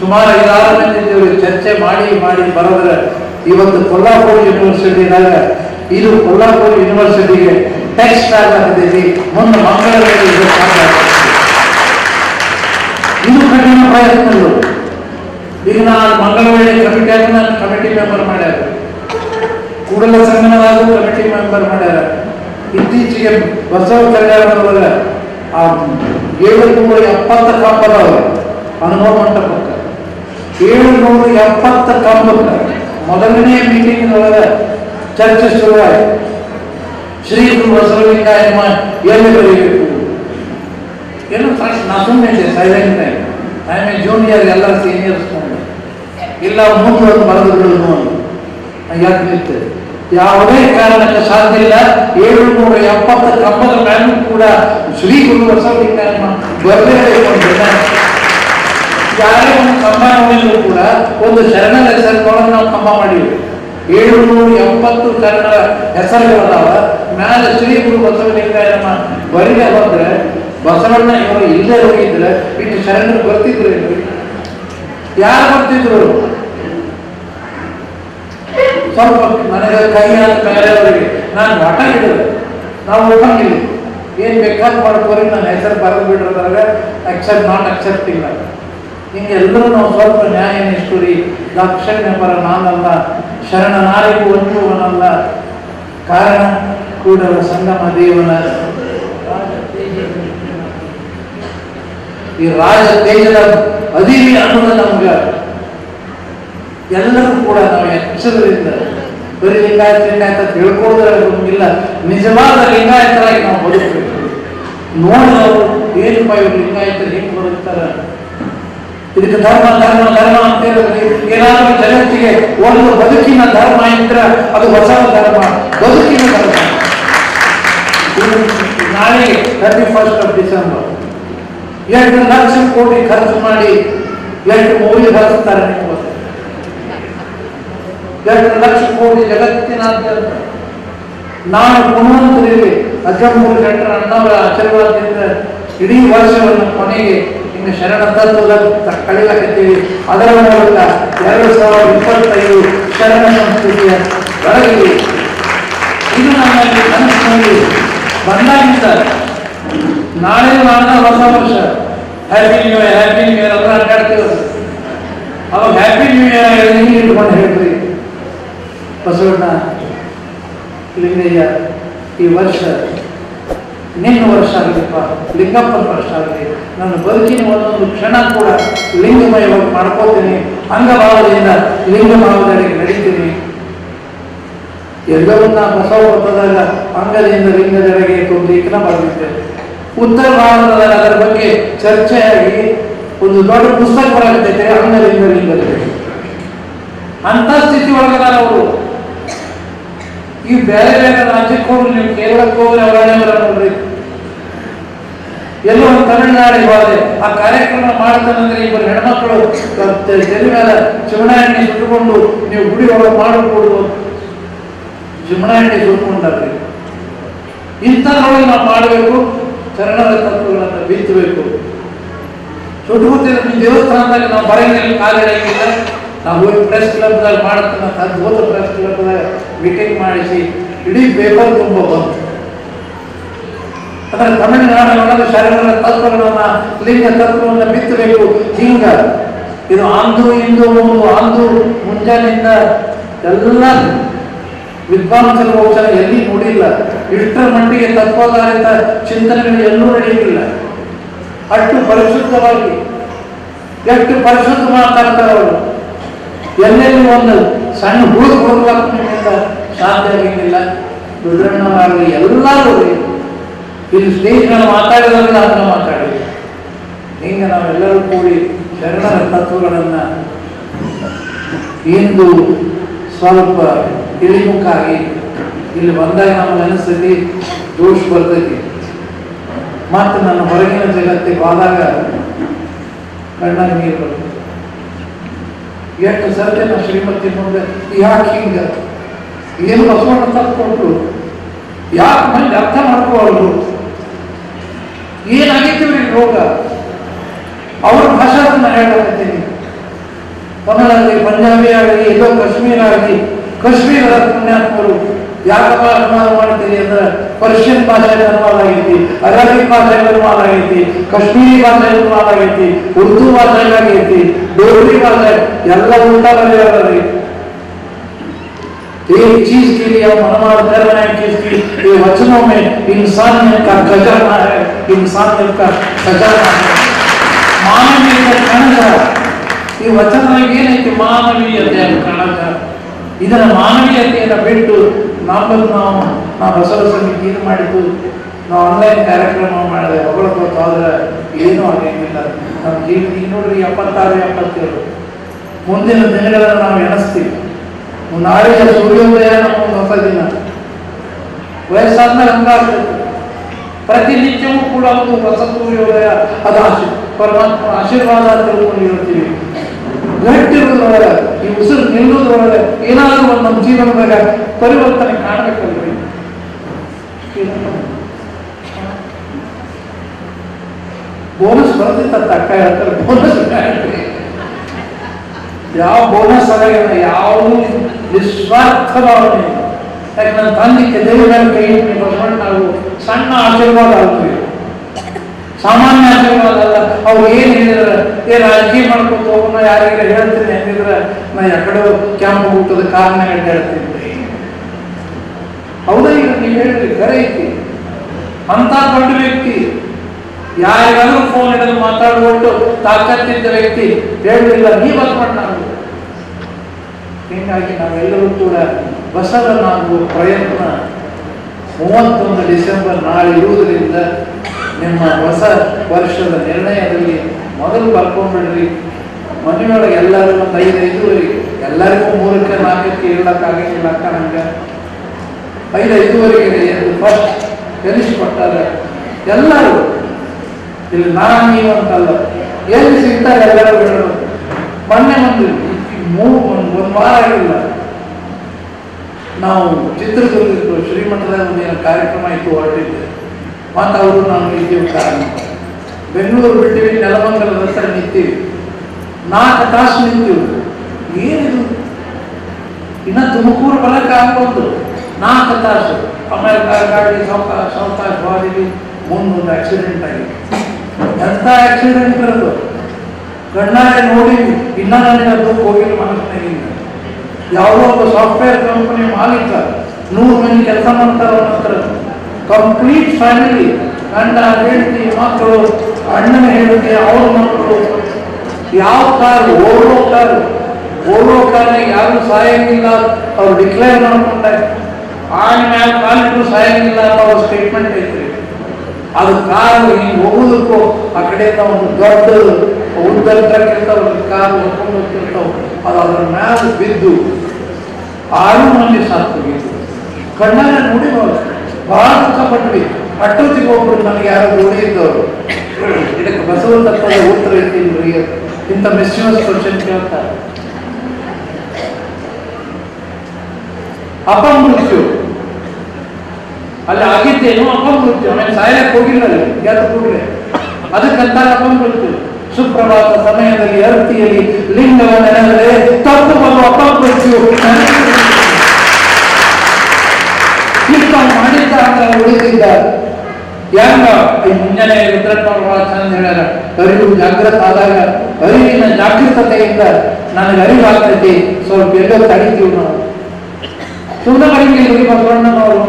ಸುಮಾರು ಐದಾರು ಮಂದಿ ಚರ್ಚೆ ಮಾಡಿ ಮಾಡಿ ಬರೋದ್ರೆ. ಇವತ್ತು ಕೊಲ್ಲಾಪುರ ಯೂನಿವರ್ಸಿಟಿದಾಗ, ಇದು ಕೊಲ್ಲಾಪುರ ಯೂನಿವರ್ಸಿಟಿಗೆ ಟೆಕ್ಸ್ಟ್ ಆಗಲಿದ್ದೀವಿ ಮುಂದೆ ಆಗ್ತದೆ. ಇದು ಕಠಿಣ ಪ್ರಯತ್ನಗಳು. ಈಗ ನಾನು ಮಂಗಳವೇಳೆ ಕಮಿಟಿ ಆಗಿ ನಾನು ಕಮಿಟಿ ಮೆಂಬರ್ ಮಾಡ್ಯಾರ ಕೂಡಲ ಸಂಗಮದಾಗೂ ಕಮಿಟಿ ಮೆಂಬರ್ ಮಾಡ್ಯಾರ. ಇತ್ತೀಚೆಗೆ ಬಸವ ಕಲ್ಯಾಣದವರ ಆ ಏಳು ನೂರ ಎಪ್ಪತ್ತ ಕಂಬದವರು ಅನುಭವ ಮಂಟಪಕ್ಕೆ ಏಳುನೂರ ಎಪ್ಪತ್ತ ಕಂಬಕ್ಕೆ ಮೊದಲನೇ ಮೀಟಿಂಗ್ ಒಳಗ ಚರ್ಚೆ ಶುರುವಾಯಿತು. ಶ್ರೀ ಗುರು ಎಂಬ ಎಲ್ಲಿ ಬರೀಬೇಕು? ಏನು ಫ್ರೆಶ್ ನಾ ಸುಮ್ಮನೆ ಸೈಲೆಂಟ್ ಐ ಮೀನ್ ಜೂನಿಯರ್ ಎಲ್ಲ ಸೀನಿಯರ್ಸ್ ಇಲ್ಲ ಮುಂದೆ ಒಂದು ಬರೆದು ಬಿಡೋದು ಯಾಕೆ ನಿಂತೆ ಯಾವುದೇ ಕಾರಣಕ್ಕೆ ಸಾಧ್ಯ ಇಲ್ಲ ಏಳುನೂರ ಎಪ್ಪತ್ತು ಕಂಬದ ಮೇಲೂ ಕೂಡ ಶ್ರೀ ಗುರು ಬಸವಲಿಂಗಮ್ಮ ಬರಲೇಬೇಕು ಅಂತ ಇಲ್ಲ. ಯಾರೇ ಒಂದು ಕಂಬ ನೋಡಿದ್ರು ಕೂಡ ಒಂದು ಶರಣರ ಹೆಸರುಗಳನ್ನು ನಾವು ಕಂಬ ಮಾಡಿವಿ ಏಳುನೂರ ಎಪ್ಪತ್ತು ಶರಣರ ಹೆಸರುಗಳದಾವ ಮ್ಯಾಲೆ ಶ್ರೀ ಗುರು ಬಸವಲಿಂಗಾಯಮ್ಮ ಬರಿಗೆ ಬಂದ್ರೆ ಬಸವಣ್ಣ ಇವರು ಇಲ್ಲೇ ಹೋಗಿದ್ರೆ ಇಟ್ಟು ಶರಣರು ಬರ್ತಿದ್ರು? ಯಾರು ಬರ್ತಿದ್ರು ಸ್ವಲ್ಪ ನನಗೆ ಕೈ ಅಂತ ಬೇರೆಯವರಿಗೆ ನಾನು ಮಠ ಹಿಡಿದು ನಾವು ಹೋಗಂಗಿಲ್ಲ ಏನ್ ಬೇಕಾದ್ ಮಾಡ್ಕೋರಿ ನನ್ನ ಹೆಸರು ಬರೆದು ಬಿಡ್ರದಾಗ ಅಕ್ಸೆಪ್ಟ್ ನಾಟ್ ಅಕ್ಸೆಪ್ಟಿಂಗ್ ಹಿಂಗೆ ಎಲ್ಲರೂ ನಾವು ಸ್ವಲ್ಪ ನ್ಯಾಯ ನಿಷ್ಠುರಿ ದಾಕ್ಷಣ್ಯ ಪರ ನಾನಲ್ಲ ಶರಣ ನಾರಿಗೂ ಒಂಚುವನಲ್ಲ ಕಾರಣ ಕೂಡಲ ಸಂಗಮ ದೇವನ ಈ ರಾಜ ತೇಜದ ಅದಿರಿ ಅನ್ನೋದು ನಮ್ಗೆ ಎಲ್ಲರೂ ಕೂಡ ನಾವು ಎಚ್ಚರದಿಂದ ಬರೀ ಲಿಂಗಾಯತ ಲಿಂಗಾಯತ ಅಂತ ನಿಜವಾದ ಲಿಂಗಾಯತರಾಗಿ ನಾವು ಬದುಕಬೇಕು. ನೋಡಿದವರು ಏನಪ್ಪ ಇವ್ರು ಲಿಂಗಾಯತರು ಹೆಂಗ್ ಬದುಕ್ತಾರ? ಇದಕ್ಕೆ ಧರ್ಮ ಧರ್ಮ ಧರ್ಮ ಅಂತ ಹೇಳಿದ್ರೆ ಏನಾದರೂ ಜಗತ್ತಿಗೆ ಒಂದು ಬದುಕಿನ ಧರ್ಮ ಇದ್ರೆ ಅದು ಹೊಸ ಧರ್ಮ, ಬದುಕಿನ ಧರ್ಮ. ನಾಳೆ ಥರ್ಟಿ ಫಸ್ಟ್ ಆಫ್ ಡಿಸೆಂಬರ್ ಎರಡು ಲಕ್ಷ ಕೋಟಿ ಖರ್ಚು ಮಾಡಿ ಎರಡು ಮೂವಿ ಬಳಸ್ತಾರೆ? ಎರಡು ಲಕ್ಷ ಕೋಟಿ ಜಗತ್ತಿನಾದ್ಯಂತ. ನಾನು ಗುಣವಂತರಿಗೆ ಹದಿಮೂರು ಜನರ ಅಣ್ಣವರ ಆಶೀರ್ವಾದದಿಂದ ಇಡೀ ವರ್ಷವನ್ನು ಕೊನೆಗೆ ಇನ್ನು ಶರಣ ತತ್ವದ ಕಳೆಯಲಾಗುತ್ತೀವಿ ಅದರ ಮೂಲಕ ಎರಡು ಸಾವಿರದ ಇಪ್ಪತ್ತೈದು ಶರಣ ಸಂಸ್ಕೃತಿಯ ಬೆಳಗಲಿ ಇದು ನಮ್ಮಲ್ಲಿ ಕನಸಿನಲ್ಲಿ ಬಂದಾಗಿಂದ ನಾಳೆ ನಾನು ಹೊಸ ವರ್ಷ. Happy new year happy new year ಎಲ್ಲ ಅಡ್ಡಾಡ್ತೀವಿ ಅವಾಗ ಹ್ಯಾಪಿ ನ್ಯೂ ಇಯರ್ ಹಿಂಗೆ ಇಟ್ಕೊಂಡು ಹೇಳ್ರಿ ಬಸವಣ್ಣ ಲಿಂಗಯ್ಯ, ಈ ವರ್ಷ ನಿನ್ನ ವರ್ಷ ಆಗಲಿಪ್ಪ, ಲಿಂಗಪ್ಪನ ವರ್ಷ ಆಗಲಿ. ನನ್ನ ಬದುಕಿನ ಒಂದೊಂದು ಕ್ಷಣ ಕೂಡ ಲಿಂಗಮಯವಾಗಿ ಮಾಡ್ಕೋತೀನಿ ಅಂಗಭಾವದಿಂದ ಲಿಂಗಭಾವದೆಡೆಗೆ ನಡೀತೀನಿ. ಎಲ್ಲವನ್ನ ಬಸವ ಹೊತ್ತದಾಗ ಅಂಗದಿಂದ ಲಿಂಗದೆಡೆಗೆ ಲೇಖನ ಬರೆದಿದ್ದೆ ಉತ್ತರ ಭಾರತದಲ್ಲಿ ಅದರ ಬಗ್ಗೆ ಚರ್ಚೆಯಾಗಿ ಒಂದು ದೊಡ್ಡ ಪುಸ್ತಕ ಬರಕತ್ತೈತೆ, ಅಂಗದಿಂದ ಲಿಂಗದೆಡೆಗೆ. ಅಂತ ಸ್ಥಿತಿ ಒಳಗದಾರ ಅವರು ಈ ಬೇರೆ ಬೇರೆ ರಾಜ್ಯಕ್ಕೆ ನೀವು ಕೇರಳಕ್ಕೆ ಹೋಗಿ ಅವರೇ ನೋಡ್ರಿ. ಎಲ್ಲೋ ಒಂದು ತಮಿಳುನಾಡಿಗೆ ಹೋದೆ ಆ ಕಾರ್ಯಕ್ರಮ ಮಾಡ್ತಾನಂದ್ರೆ ಇಬ್ಬರು ಹೆಣ್ಮಕ್ಳು ಚಿಮಣ ಎಣ್ಣೆ ಸುಟ್ಟುಕೊಂಡು ನೀವು ಗುಡಿ ಒಳಗೆ ಮಾಡಿಕೊಡುದು ಚಿಮಣ ಎಣ್ಣೆ ಸುಟ್ಕೊಂಡಾರ್ರಿ ಇಂಥದ್ರೊಳಗೆ ನಾವು ಮಾಡಬೇಕು, ಚರಣದ ತತ್ವಗಳನ್ನು ಬಿತ್ತಬೇಕು ಸುಟ್ಟುಗುತ್ತಿರ ನಿಮ್ಮ ದೇವಸ್ಥಾನದಲ್ಲಿ ನಾವು ಬರೆಯಲ್ಲಿ ಕಾಲಿಡಂಗಿಲ್ಲ. ನಾವು ಹೋಗಿ ಪ್ರೆಸ್ ಕ್ಲಬ್ದಾಗ ಮಾಡ್ತಾನೆ ಹೋದ ಪ್ರೆಸ್ ಕ್ಲಬ್ದಾಗ ಮೀಟಿಂಗ್ ಮಾಡಿಸಿ, ಇಡೀ ಪೇಪರ್ ತುಂಬ ಬಂತು. ಅದರ ತಮಿಳುನಾಡಿನೊಳಗೆ ಶರಣರ ತತ್ವಗಳನ್ನ ಲಿಂಗ ತತ್ವವನ್ನು ಬಿತ್ತಬೇಕು. ಹಿಂಗ ಇದು ಅಂದು ಇಂದು ಒಂದು ಅಂದು ಮುಂಜಾನೆಯಿಂದ ಎಲ್ಲ ವಿದ್ವಾಂಸರ ವಚನ ಎಲ್ಲಿ ನೋಡಿಲ್ಲ. ಇಷ್ಟರ ಮಟ್ಟಿಗೆ ತತ್ವಾಧಾರಿತ ಚಿಂತನೆಗಳು ಎಲ್ಲೂ ನಡೆಯಲಿಲ್ಲ ಅಷ್ಟು ಪರಿಶುದ್ಧವಾಗಿ, ಎಷ್ಟು ಪರಿಶುದ್ಧ ಮಾತಾಡ್ತಾರೆ ಅವರು ಎಲ್ಲೆಲ್ಲಿ ಒಂದು ಸಣ್ಣ ಹುಡುಗ ನಿಮ್ಮಿಂದ ಸಾಧ್ಯ ಆಗಿರಲಿಲ್ಲ. ರುದ್ರಣ್ಣವರಾಗಲಿ ಎಲ್ಲರೂ ಇಲ್ಲಿ ಸ್ನೇಹಿತರನ್ನು ಮೇಲೆ ಅದನ್ನು ಅದನ್ನ ಮಾತಾಡಿ ಹಿಂಗೆ ನಾವೆಲ್ಲರೂ ಕೂಡಿ ಶರಣರ ತತ್ವಗಳನ್ನು ಇಂದು ಸ್ವಲ್ಪ ಇಳಿಮುಖಾಗಿ ಇಲ್ಲಿ ಬಂದಾಗ ನಮ್ಮ ಅನಿಸ್ತೈತಿ ದೋಷ ಬರ್ತೈತಿ. ಮತ್ತು ನನ್ನ ಹೊರಗಿನ ಜಗತ್ತಿಗೆ ಹೋದಾಗ ಕಣ್ಣಾಗಿ ನೀರು ಬರ್ತದೆ ಎಷ್ಟು ಸರ್ಜನ ಶ್ರೀಮತಿ ಮುಂದೆ, ಯಾಕೆ ಹಿಂಗ? ಏನು ಬಸವಣ್ಣ ತಕ್ಕೊಟ್ರು ಯಾಕೆ ಮಂದಿ ಅರ್ಥ ಮಾಡ್ಕೋವಲ್ರು ಏನಾಗಿತ್ತು ಇವ್ರಿಗೆ ರೋಗ? ಅವ್ರ ಭಾಷೆಗಳನ್ನ ಹೇಳಕತ್ತೀನಿ. ಕನ್ನಡ ಆಗಲಿ ಪಂಜಾಬಿ ಆಗಲಿ, ಎಲ್ಲೋ ಕಾಶ್ಮೀರ ಆಗಲಿ, ಕಾಶ್ಮೀರದ ಪುಣ್ಯಾತ್ಮರು. ಯಾಕಪ್ಪ ಅನುವಾದ ಮಾಡ್ತೀರಿ ಅಂದ್ರೆ ಪರ್ಷಿಯನ್ ಭಾಷೆ ಅನುವಾದ ಆಗೈತಿ ಅರಬಿಕ್ ಭಾಷೆ ಅನುವಾದ ಆಗೈತಿ ಕಾಶ್ಮೀರಿ ಭಾಷೆ ಅನುವಾದ ಆಗೈತಿ ಉರ್ದು ಭಾಷೆ ಆಗೈತಿ ಡೋಗ್ರಿ ಭಾಷೆ ಎಲ್ಲ ಉಲ್ಟಾ ಬರೆಯೋದ್ರಿ एक चीज के लिए हम अनुवाद कर रहे हैं कि ये वचनों में इंसानियत का खजाना है इंसानियत का खजाना है ಮಾನವೀಯತೆ ಕಣಜ ಈ ವಚನದಾಗ ಏನೈತಿ ಮಾನವೀಯತೆ ಅಂತ ಕಣಜ ಇದರ ಮಾನವೀಯತೆಯನ್ನು ಬಿಟ್ಟು ನಮ್ಮನ್ನು ನಾವು ನಾವು ಹೊಸ ಹೊಸ ಏನು ಮಾಡಿದ್ದು ನಾವು ಆನ್ಲೈನ್ ಕಾರ್ಯಕ್ರಮ ಮಾಡಿದೆ. ಹೊಗಳಕೋತಾದ್ರೆ ಏನೂ ಆಗಂಗಿಲ್ಲ ನಮ್ಮ ಜೀವನ ಈಗ ನೋಡ್ರಿ ಎಪ್ಪತ್ತಾರು, ಎಪ್ಪತ್ತೇಳು. ಮುಂದಿನ ದಿನಗಳನ್ನು ನಾವು ಎಣಿಸ್ತೀವಿ. ನಾಳೆಯ ಸೂರ್ಯೋದಯ ನಮ್ಮ ಒಂದು ಹೊಸ ದಿನ. ವಯಸ್ಸಾದ್ಮೇಲೆ ಹಂಗಾಗ್ತದೆ ಪ್ರತಿನಿತ್ಯವೂ ಕೂಡ ಒಂದು ಹೊಸ ಸೂರ್ಯೋದಯ. ಅದು ಆಶೀರ್ ಪರಮಾತ್ಮ ಆಶೀರ್ವಾದ ತಿಳ್ಕೊಂಡಿರ್ತೀವಿ ಗಟ್ಟಿರೋದ್ರೊಳಗೆ, ಈ ಉಸಿರು ನಿಲ್ಲೋದ್ರೊಳಗೆ ಏನಾದರೂ ಒಂದು ನಮ್ಮ ಜೀವನದಾಗ ಪರಿವರ್ತನೆ ಕಾಣಬೇಕಲ್ರಿ? ಬೋನಸ್ ಬರ್ತಿತ್ತ ಅಕ್ಕ ಹೇಳ್ತಾರೆ ಬೋನಸ್ ಯಾವ ಬೋನಸ್ ಅದಾಗಿಲ್ಲ ಯಾವುದು ನಿಸ್ವಾರ್ಥ ಭಾವನೆ ಯಾಕೆ ನನ್ನ ತಂದೆ ದೇವರ ಕೈ ನಾವು ಸಣ್ಣ ಆಶೀರ್ವಾದ ಆಗ್ತೀವಿ. ಸಾಮಾನ್ಯ ಆಶೀರ್ವಾದ ಅಲ್ಲ ಅವ್ರು ಏನ್ ಹೇಳಿದ್ರೆ ಏ ರಾಜಕೀಯ ಮಾಡ್ಕೊಂಡು ಹೋಗೋಣ ಯಾರಿಗಾರ ಹೇಳ್ತೀನಿ ಅಂದಿದ್ರೆ ನಾ ಯಾಕಡೆ ಕ್ಯಾಂಪ್ ಊಟದ ಕಾರಣ ಹೇಳ್ತೀನಿ. ಹೌದಾ ಈಗ ನೀವು ಹೇಳಿದ್ರಿ ಕರೆ ಐತಿ. ಅಂತ ದೊಡ್ಡ ವ್ಯಕ್ತಿ, ಯಾರಿಗಾದ್ರೂ ಫೋನ್ ಹಿಡಿದು ಮಾತಾಡುವಟ್ಟು ತಾಕತ್ತಿದ್ದ ವ್ಯಕ್ತಿ ಹೇಳಲಿಲ್ಲ ನೀ ಬಸವಣ್ಣ ನಾವು ಹೀಗಾಗಿ ನಾವೆಲ್ಲರೂ ಕೂಡ ಬಸವನಾಗುವ ಪ್ರಯತ್ನ ಮೂವತ್ತೊಂದು ಡಿಸೆಂಬರ್ ನಾಳೆ ಇರುವುದರಿಂದ ನಿಮ್ಮ ಹೊಸ ವರ್ಷದ ನಿರ್ಣಯದಲ್ಲಿ ಮೊದಲು ಬರ್ಕೊಂಡ್ಬಿಡ್ರಿ. ಮನೆಯೊಳಗೆ ಎಲ್ಲರೂ ಒಂದು ಐದು ಐದುವರೆಗೆ ಎಲ್ಲರಿಗೂ ಮೂರಕ್ಕೆ ನಾಲ್ಕಕ್ಕೆ ಇರ್ಲಕ್ಕಾಗಂಗಿಲ್ಲ ಅಕ್ಕ ನಂಗೆ. ಐದು ಐದುವರೆಗೆ ಎಂದು ಫಸ್ಟ್ ಕಲಿಸಿಕೊಟ್ಟಾರೆ ಎಲ್ಲರೂ, ಇಲ್ಲಿ ನಾನು ನೀವು ಅಂತಲ್ಲ, ಎಲ್ಲಿ ಸಿಗ್ತಾರೆ ಎಲ್ಲರೂ ಹೇಳೋದು ಮೊನ್ನೆ ಒಂದು ಮೂರು ಒಂದು ಒಂದು ವಾರ ಆಗಿಲ್ಲ. ನಾವು ಚಿತ್ರದುರ್ಗ ಶ್ರೀಮಠದ ಒಂದು ಕಾರ್ಯಕ್ರಮ ಇತ್ತು ಹೊರಟಿದ್ದೆ. ಮತ್ತು ಅವರು ನಾನು ನಿಂತೀವಿ ಕಾರಣ ಬೆಂಗಳೂರು ಬಿಟ್ಟಿವಿ ನೆಲಮಂಗಲದ ಹತ್ರ ನಿಂತೀವಿ. ನಾಲ್ಕು ತಾಸು ನಿಂತೀವಿ. ಏನಿದು? ಇನ್ನು ತುಮಕೂರು ಬರಕ್ಕೆ ಆಗ್ಬೋದು ನಾಲ್ಕು ತಾಸು. ಅಮೇರಿಕಾ ಗಾಡಿ ಸಾವಕಾಶ ಸೌಕಾಶ ಬಾಡಿಲಿ ಮುಂದೊಂದು ಆಕ್ಸಿಡೆಂಟ್ ಆಗಿದೆ. ಎಂಥ ಆಕ್ಸಿಡೆಂಟ್ ಇರೋದು ಕಣ್ಣಾರೆ ನೋಡಿ ಇನ್ನೂ ನನಗೆ ಅದು ಹೋಗಿಲ್ಲ ಮನಸ್ಸಿನಾಗಿಲ್ಲ ಯಾವುದೋ ಒಂದು ಸಾಫ್ಟ್ವೇರ್ ಕಂಪನಿ ಮಾಲೀಕ ನೂರು ಮಂದಿ ಕೆಲಸ ಮಾಡ್ತಾರೆ ಹತ್ರ. ಕಂಪ್ಲೀಟ್ ಫ್ಯಾಮಿಲಿ ಗಂಡ, ಹೆಂಡತಿ, ಮಕ್ಕಳು, ಅಣ್ಣನ ಹೆಂಡತಿ, ಅವ್ರ ಮಕ್ಕಳು. ಯಾವ ಕಾರ್ ಓಡೋ ಕಾರ್ ಓಡೋ ಕಾರ್ನಾಗ ಯಾರು ಸಹಾಯಂಗಿಲ್ಲ ಅವ್ರು ಡಿಕ್ಲೇರ್ ಮಾಡ್ಕೊಂಡೆ ಆಮೇಲೆ ಮ್ಯಾಲ ಕಾಲಿಟ್ಟು ಸಾಯಂಗಿಲ್ಲ ಅಂತ ಅವ್ರ ಸ್ಟೇಟ್ಮೆಂಟ್ ಐತ್ರಿ. ಅದು ಕಾರು ಹಿಂಗೆ ಹೋಗೋದಕ್ಕೂ ಆ ಕಡೆಯಿಂದ ಒಂದು ದೊಡ್ಡ ಉದ್ದರ ಕಾರು ಹೊತ್ಕೊಂಡು ಹೋಗ್ತಿರ್ತಾವ. ಅದು ಅದ್ರ ಮ್ಯಾಲ ಬಿದ್ದು ಆರು ಮಂದಿ ಸಾಕು ಕಣ್ಣಾಗ ನೋಡಿ ನಾವು ಬಹಳ ದುಃಖ ಪಟ್ವಿ ಪಟ್ಟು ಸಿಗೋಬ್ರು ನನಗೆ ಯಾರೋ ನೋಡಿ ಇದ್ದವರು. ಇದಕ್ಕೆ ಬಸವ ತತ್ವದ ಉತ್ತರ ಇರ್ತೀನಿ ಇಂಥ ಮಿಸ್ಯೂಸ್ ಕ್ವಶನ್ ಕೇಳ್ತಾರೆ. ಅಪಮೃತ್ಯು. ಅಲ್ಲಿ ಆಗಿದ್ದೇನು ಅಪಮೃತ್ಯು. ಆಮೇಲೆ ಸಾಯಕ್ಕೆ ಹೋಗಿಲ್ಲ ಅಲ್ಲಿ. ಯಾರು ಕೂಡಲೇ ಅದಕ್ಕಂತ ಅಪಮೃತ್ಯು. ಸುಪ್ರಭಾತ ಸಮಯದಲ್ಲಿ, ಅರ್ತಿಯಲ್ಲಿ ಲಿಂಗವ ನೆನೆದರೆ ತಪ್ಪು ಬರುವ ಅಪಮೃತ್ಯು. ಇಂಥ ಮಾಡಿದ್ದ ಅಂತ ಉಳಿದಿದ್ದ ಯಾಕ? ಮುಂಜಾನೆ ರುದ್ರಪ್ಪ ಚಂದ ಹೇಳ್ಯಾರ, ಅರಿವು ಜಾಗೃತ ಆದಾಗ, ಅರಿವಿನ ಜಾಗೃತತೆಯಿಂದ ನನಗೆ ಅರಿವಾಗ್ತೈತಿ. ಸ್ವಲ್ಪ ಎಲ್ಲೋ ತಡಿತೀವಿ ನಾವು. ಸುಮ್ಮನೆ ಬರೀಲಿ ಬಸವಣ್ಣನವರು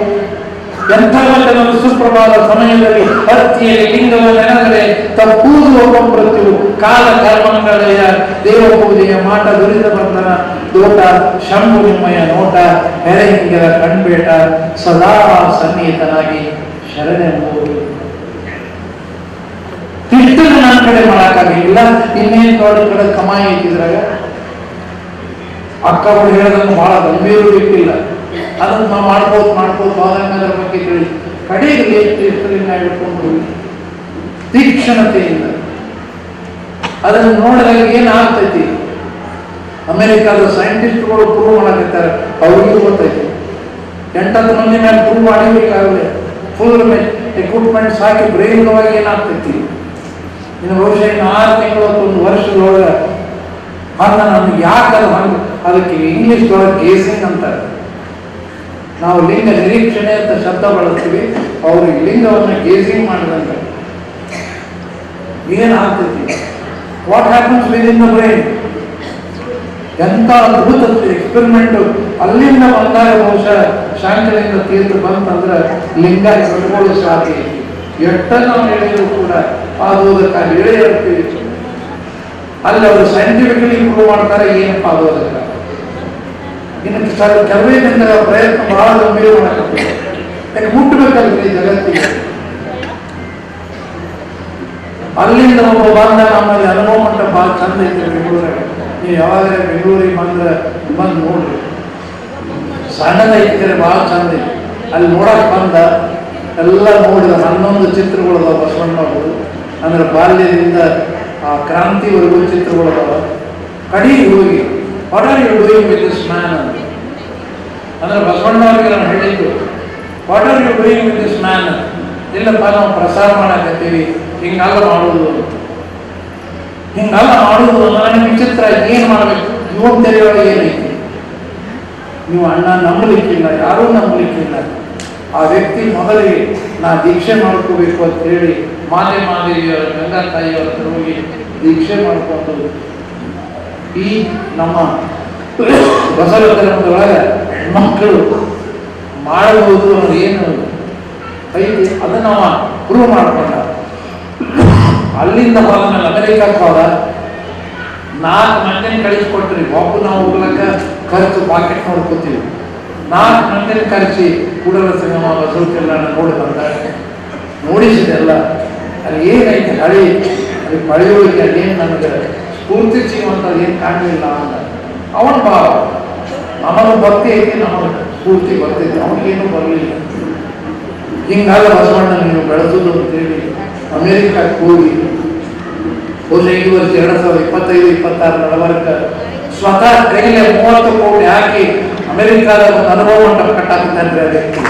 ಎಂಥ ಒಂದು ಸುಪ್ರಭಾತ ಸಮಯದಲ್ಲಿ, ಹತ್ತಿಯಲ್ಲಿ ಲಿಂಗವ ನೆನೆದರೆ ತಪ್ಪೂದು ಒಬ್ಬ ಮೃತ್ಯು ಕಾಲ ಕರ್ಮಗಳಯ್ಯ ದೇವ ಪೂಜೆಯ ಮಾಟ ದುರಿತ ಬಂಧನ ದೋಟ ಶಂಭು ನಿಮ್ಮಯ ನೋಟ ಹೆರೆಹಿಂಗರ ಕಣ್ಬೇಟ ಸದಾ ಸನ್ನಿಹಿತನಾಗಿ ಶರಣೆ ತಿಟ್ಟನ್ನು ನನ್ನ ಕಡೆ ಮಾಡಕ್ಕಾಗಿಲ್ಲ. ಇನ್ನೇನು ದೊಡ್ಡ ಕಡೆ ಕಮಾಯಿ ಇದ್ದಿದ್ರಾಗ ಅಕ್ಕಗಳು ಹೇಳೋದನ್ನು ಬಹಳ ಗಂಭೀರ ಇಟ್ಟಿಲ್ಲ. ಅದನ್ನು ನಾವು ಮಾಡ್ಬೋದು ಮಾಡ್ಬೋದು ಅದರ ಬಗ್ಗೆ ತಿಳಿ ಕಡೆಗೆ ತೀರ್ಥದಿಂದ ಹಿಡ್ಕೊಂಡು ತೀಕ್ಷಣತೆಯಿಂದ. ಅದನ್ನು ನೋಡಿದಾಗ ಏನಾಗ್ತೈತಿ? ಅಮೆರಿಕಾದ ಸೈಂಟಿಸ್ಟ್ಗಳು ಪ್ರೂವ್ ಮಾಡಕತ್ತಾರೆ ಅವ್ರಿಗೂ ಗೊತ್ತೈತಿ. ಎಂಟತ್ತು ಮಂದಿ ಮೇಲೆ ಪ್ರೂವ್ ಮಾಡಿಬೇಕಾಗಲೇ ಫುಲ್ ಎಕ್ವಿಪ್ಮೆಂಟ್ಸ್ ಹಾಕಿ ಬ್ರೈನ್ ಒಳಗೆ ಏನಾಗ್ತೈತಿ? ಇನ್ನು ಬಹುಶಃ ಇನ್ನು ಆರು ತಿಂಗಳು ಒಂದು ವರ್ಷದೊಳಗೆ ಅದನ್ನ ನಮ್ಗೆ ಯಾಕೆ ಅದು ಹಂಗೆ ಅದಕ್ಕೆ ಇಂಗ್ಲಿಷ್ ಒಳಗೆ ಗೇಸಿಂಗ್ ಅಂತಾರೆ. ನಾವು ಲಿಂಗ ನಿರೀಕ್ಷಣೆ ಅಂತ ಶಬ್ದ ಬಳಸ್ತೀವಿ. ಅವ್ರಿಗೆ ಲಿಂಗವನ್ನು ಗೇಸಿಂಗ್ ಮಾಡಿದಂಗೆ. ಏನಾಗ್ತೈತಿ what happens with in the brain ಎಂಥ ಅದ್ಭುತ ಎಕ್ಸ್ಪೆರಿಮೆಂಟ್ ಅಲ್ಲಿಂದ ಬಂದಾಗ ಬಹುಶಃ ಶಾಂತಲಿಂಗ ತೀರ್ಥ ಬಂತಂದ್ರೆ ಲಿಂಗ ಕಟ್ಕೊಳ್ಳೋ ಸಾಧ್ಯ ಐತಿ. ಎಷ್ಟ ನಾವು ಹೇಳಿದ್ರು ಕೂಡ ಆಗೋದಕ್ಕಾಗಿ ಹೇಳೇ ಇರ್ತೀವಿ ಅಲ್ಲಿ ಅವರು ಸೈಂಟಿಫಿಕಲಿ ಇಂಪ್ರೂವ್ ಮಾಡ್ತಾರೆ ಏನಪ್ಪ ಆಗೋದಕ್ಕ ಇನ್ನು ಸರ್ ಕೆಲವೇ ದಿನದ ಪ್ರಯತ್ನ ಬಹಳ ಗಂಭೀರ ಮಾಡಕ್ಕೆ ಯಾಕೆ ಮುಟ್ಟಬೇಕಲ್ರಿ ಜಗತ್ತಿಗೆ ಅಲ್ಲಿಂದ ಒಬ್ಬ ಬಂದ ನಮ್ಮಲ್ಲಿ ಅನುಭವ ಮಟ್ಟ ಭಾಳ ಚಂದ ಐತೆ ಬೆಂಗಳೂರಾಗ ನೀವು ಯಾವಾಗ ಬೆಂಗಳೂರಿಗೆ ಬಂದ್ರೆ ಬಂದು ನೋಡ್ರಿ. ಸಣ್ಣದೈತೆ ಭಾಳ ಚಂದ ಅಲ್ಲಿ ನೋಡಕ್ ಬಂದ ಎಲ್ಲ ನೋಡಿದ ಹನ್ನೊಂದು ಚಿತ್ರಗಳು ಅದಾವ ಬಸವಣ್ಣವರು ಅಂದ್ರೆ ಬಾಲ್ಯದಿಂದ ಆ ಕ್ರಾಂತಿವರೆಗೂ ಚಿತ್ರಗಳು ಅದಾವ. ಕಡಿ ಹೋಗಿ what are you doing with this ಅಂತ. ಅಂದ್ರೆ ಬಸವಣ್ಣವ್ರಿಗೆ ನಾನು ಹೇಳಿದ್ದು what are you with this ಇಲ್ಲಪ್ಪ, ನಾವು ಪ್ರಸಾರ ಮಾಡಕತ್ತೀವಿ ಹಿಂಗಾಗ ಮಾಡುವುದು ಹಿಂಗಲ್ಲ ಮಾಡುವುದು ನನಗೆ ವಿಚಿತ್ರ ಏನು ಮಾಡಬೇಕು? ಯುವ ತೆರೆಯೊಳಗೆ ಏನೈತಿ ನೀವು ಅಣ್ಣ ನಂಬಲಿಕ್ಕಿಲ್ಲ, ಯಾರೂ ನಂಬಲಿಕ್ಕಿಲ್ಲ. ಆ ವ್ಯಕ್ತಿ ಮೊದಲಿಗೆ ನಾ ದೀಕ್ಷೆ ಮಾಡ್ಕೋಬೇಕು ಅಂತ ಹೇಳಿ ಮಾತೆ ಮಾದೇವಿಯವರ ಗಂಗಾ ತಾಯಿಯವರ ಹತ್ರ ಹೋಗಿ ದೀಕ್ಷೆ ಮಾಡಿಕೊಂಡು ಈ ನಮ್ಮ ಬಸವ ಮಕ್ಕಳು ಮಾಡಬಹುದು ಏನು? ಐತಿ ಅದನ್ನ ಪ್ರೂವ್ ಮಾಡ್ಕೊಂಡ. ಅಲ್ಲಿಂದ ಬಂದ ಅಮೆರಿಕಕ್ಕೆ ಹೋದ ನಾಲ್ಕು ಮಂದಿನ ಕಳಿಸ್ಕೊಟ್ರಿ. ಒಬ್ಬ ನಾವು ಹೋಗ್ಲಕ್ಕ ಖರ್ಚು ಪಾಕೆಟ್ ನೋಡ್ಕೋತೀವಿ ನಾಲ್ಕು ಮಂದಿನ ಕರೆಸಿ ಕೂಡಲ ಸಿನಿಮಾ ಬಸವ ಕಲ್ಯಾಣ ನೋಡಿ ಬಂದ. ನೋಡಿಸಿದೆ ಎಲ್ಲ. ಅಲ್ಲಿ ಏನೈತೆ ಹಳಿ. ಅಲ್ಲಿ ಪಳೆಯುಳಿಕೆ ಅದೇನು ನನಗೆ ಸ್ಫೂರ್ತಿ ಸಿಗುವಂಥದ್ದು ಏನು ಕಾಣಲಿಲ್ಲ ಅಂತ. ಅವನು ಭಾವ ನಮಗೆ ಭಕ್ತಿ ಐತಿ, ನಮಗೆ ಸ್ಫೂರ್ತಿ ಬರ್ತೈತಿ ಅವನಿಗೇನು ಬರಲಿಲ್ಲ. ಹಿಂಗಲ್ಲ ಬಸವಣ್ಣ ನೀವು ಬೆಳೆಸೋದು ಅಂತೇಳಿ ಅಮೇರಿಕಕ್ಕೆ ಹೋಗಿ ಒಂದು ಐದು ವರ್ಷ ಎರಡ್ ಸಾವಿರದ ಇಪ್ಪತ್ತೈದು ಇಪ್ಪತ್ತಾರು ನಡವರ್ಕ ಸ್ವತಃ ಕೈಲೇ ಮೂವತ್ತು ಕೋಟಿ ಹಾಕಿ ಅಮೆರಿಕಾದ ಒಂದು ಅನುಭವ ಮಂಟಪ ಕಟ್ಟಾಕಿದ್ದಾನೆ ಆ ವ್ಯಕ್ತಿ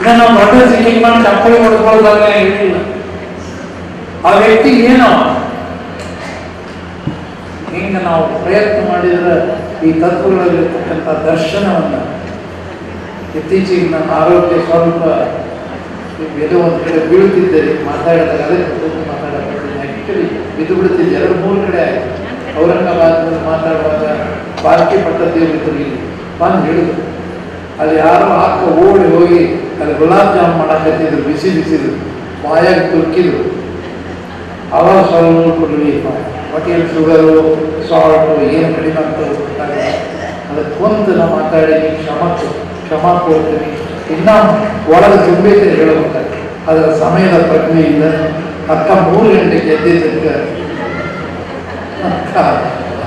ಇದನ್ನ ದೊಡ್ಡ ಸಿಕ್ಕಿಂಗ್ ಮಾಡಿ ಚಪ್ಪಲಿ ಹೊಡೆದುಕೊಳ್ಳೋದಾಗ ಹೇಳಿಲ್ಲ ಆ ವ್ಯಕ್ತಿ ಏನು? ಹಿಂಗೆ ನಾವು ಪ್ರಯತ್ನ ಮಾಡಿದ್ರೆ ಈ ತತ್ವಗಳಲ್ಲಿರ್ತಕ್ಕಂಥ ದರ್ಶನವನ್ನು ಇತ್ತೀಚೆಗೆ ನನ್ನ ಆರೋಗ್ಯ ಸ್ವಲ್ಪ ಏನೋ ಒಂದು ಕಡೆ ಬೀಳುತ್ತಿದ್ದರೆ ಮಾತಾಡಿದಾಗ ಅದೇ ಕೂತು ಬಿದ್ದು ಬಿಡುತ್ತಿದ್ದೆ ಎರಡು, ಮೂರು ಕಡೆ ಔರಂಗಾಬಾದ್ನಲ್ಲಿ ಮಾತಾಡುವಾಗ ಬಾಲ್ಕಿ ಪಟ್ಟದೇವ್ ಇದ್ರು ಇಲ್ಲಿ. ಬಂದು ಹೇಳಿದ್ರು ಅಲ್ಲಿ ಯಾರೋ ಹಾಕ ಓಡಿ ಹೋಗಿ ಅಲ್ಲಿ ಗುಲಾಬ್ ಜಾಮ್ ಮಾಡಕತ್ತಿದ್ರು. ಬಿಸಿ ಬಿಸಿದ್ರು ಬಾಯಾಗಿ ತುರ್ಕಿದ್ರು. ಅವಾಗ ಸ್ವಲ್ಪ ಕೊಡಲಿ ಹೊಟ್ಟೆಯಲ್ಲಿ ಶುಗರು ಸಾಲ್ಟು ಏನು ಕಡಿಮೆ ಆಗ್ತದೆ ಅದಕ್ಕೊಂದು ನಾವು ಮಾತಾಡಿ ನೀವು ಕ್ಷಮ ಕ್ಷಮ ಕೊಡ್ತೀನಿ ಇನ್ನ ಒಳಗೆ ತುಂಬೈತೆ ಹೇಳ್ಬೇಕಾದ್ರೆ ಅದರ ಸಮಯದ ಪ್ರಜ್ಞೆಯಿಂದ ಅಕ್ಕ ಮೂರು ಗಂಟೆಗೆ ಎದ್ದಿದ್ದಕ್ಕೆ ಅಕ್ಕ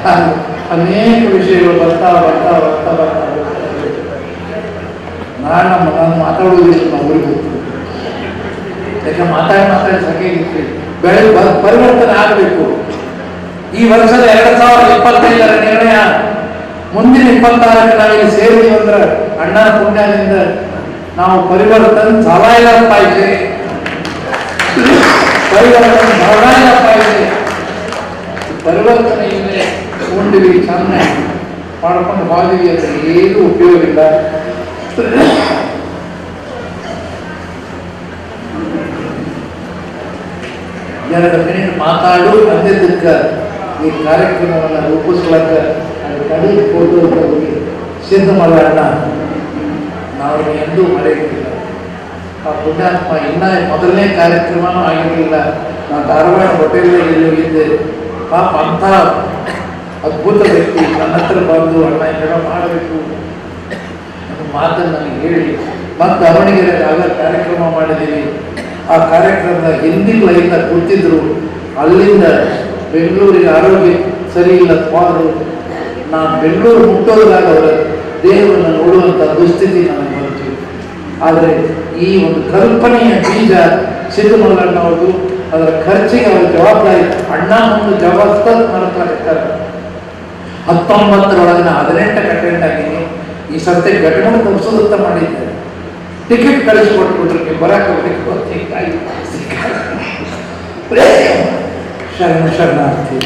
ಹಾಗೆ ಅನೇಕ ವಿಷಯಗಳು ಬರ್ತಾ ಬರ್ತಾ ಬರ್ತಾ ಬರ್ತಾ ಹೋಗ್ತಾ ಇದೆ. ನಾನು ನಮ್ಮ ನಾನು ಮಾತಾಡುವುದಿಲ್ಲ ನಾವು ಊರಿಗೆ ಹೋಗ್ತೀವಿ ಯಾಕೆ ಮಾತಾಡಿ ಮಾತಾಡಿ ಸಾಕಾಗಿತ್ತು ಬೆಳೆ ಬ- ಪರಿವರ್ತನೆ ಆಗಬೇಕು ಈ ವರ್ಷದ ಎರಡ್ ಸಾವಿರದ ಇಪ್ಪತ್ತೈದರ ನಿರ್ಣಯ ಮುಂದಿನ ಇಪ್ಪತ್ತಾರಕ್ಕೆ ನಾವಿಲ್ಲಿ ಸೇರಿದೀವಿ ಅಂದ್ರೆ ಅಣ್ಣನ ಪುಣ್ಯದಿಂದ ನಾವು ಪರಿವರ್ತನೆ ಸಾಲಾಯಿಲಪ್ಪ ಇದ್ದೀವಿ ಪರಿವರ್ತನೆ ಸಾಲಾಯಿಲಪ್ಪ ಇದ್ದೀವಿ ಪರಿವರ್ತನೆ ಇಲ್ಲದೆ ಉಂಡಿವಿ ಚಂದ ಮಾಡ್ಕೊಂಡು ಹೋದಿವಿ ಅಂತ ಏನೂ ಉಪಯೋಗ ಇಲ್ಲ. ಎರಡು ಮಿನಿಟ್ ಮಾತಾಡು ಅಂದಿದ್ದಕ್ಕೆ ಈ ಕಾರ್ಯಕ್ರಮವನ್ನು ರೂಪಿಸ್ಲಕ್ಕ ಕಡಿಮೆ ಕಡೆ ಫೋಟೋ ಸಿದ್ಧ ಮಾಡೋಣ. ನಾವು ಎಂದೂ ಮರೆಯುತ್ತಿಲ್ಲ ಆ ಪುಣ್ಯಾತ್ಮ ಇನ್ನ ಮೊದಲನೇ ಕಾರ್ಯಕ್ರಮನೂ ಆಗಿರಲಿಲ್ಲ. ನಾನು ಧಾರವಾಡ ಹೋಟೆಲ್ನಲ್ಲಿ ಹೋಗಿದ್ದೆ ಪಾಪ ಅಂಥ ಅದ್ಭುತ ವ್ಯಕ್ತಿ ನನ್ನ ಹತ್ರ ಬಂದು, ಅಣ್ಣ ಏನೋ ಮಾಡಬೇಕು. ಮಾತನ್ನು ನನಗೆ ಹೇಳಿ ಮತ್ತು ದಾವಣಗೆರೆ ಆಗ ಕಾರ್ಯಕ್ರಮ ಮಾಡಿದ್ದೀವಿ. ಆ ಕಾರ್ಯಕ್ರಮದ ಹಿಂದಿನ ಲೈನ್ನ ಕೂತಿದ್ರು. ಅಲ್ಲಿಂದ ಬೆಂಗಳೂರಿಗೆ ಆರೋಗ್ಯ ಸರಿ ಇಲ್ಲ ಹೋದ್ರು ನಾನು ಬೆಂಗಳೂರು ಮುಟ್ಟೋದ್ರಾಗ ಅವರ ದೇಹವನ್ನು ನೋಡುವಂಥ ದುಸ್ಥಿತಿ ನನಗೆ ಬಂತು. ಆದರೆ ಈ ಒಂದು ಕಲ್ಪನೆಯ ಬೀಜ ಸಿದ್ಧಮಲ್ಲಣ್ಣ ಅವರು ಅದರ ಖರ್ಚಿಗೆ ಅವರ ಜವಾಬ್ದಾರಿ ಅಣ್ಣ ಒಂದು ಜವಾಬ್ದಾರಿ ಮಾಡ್ತಾರೆ ಹತ್ತೊಂಬತ್ತರೊಳಗಿನ ಹದಿನೆಂಟಕ್ಕೆ ಅಟೆಂಡ್ ಆಗಿನಿ ಈ ಸರ್ತಿ ಘಟನೆ ತಪ್ಪಿಸೋದಂತ ಮಾಡಿದ್ದೆ. ಟಿಕೆಟ್ ಕಳಿಸಿಕೊಟ್ಬಿಟ್ರು ಬರಕ್ಕೆ ಹೀಗಾಗಿ ಶರಣ, ಶರಣಾರ್ಥಿ.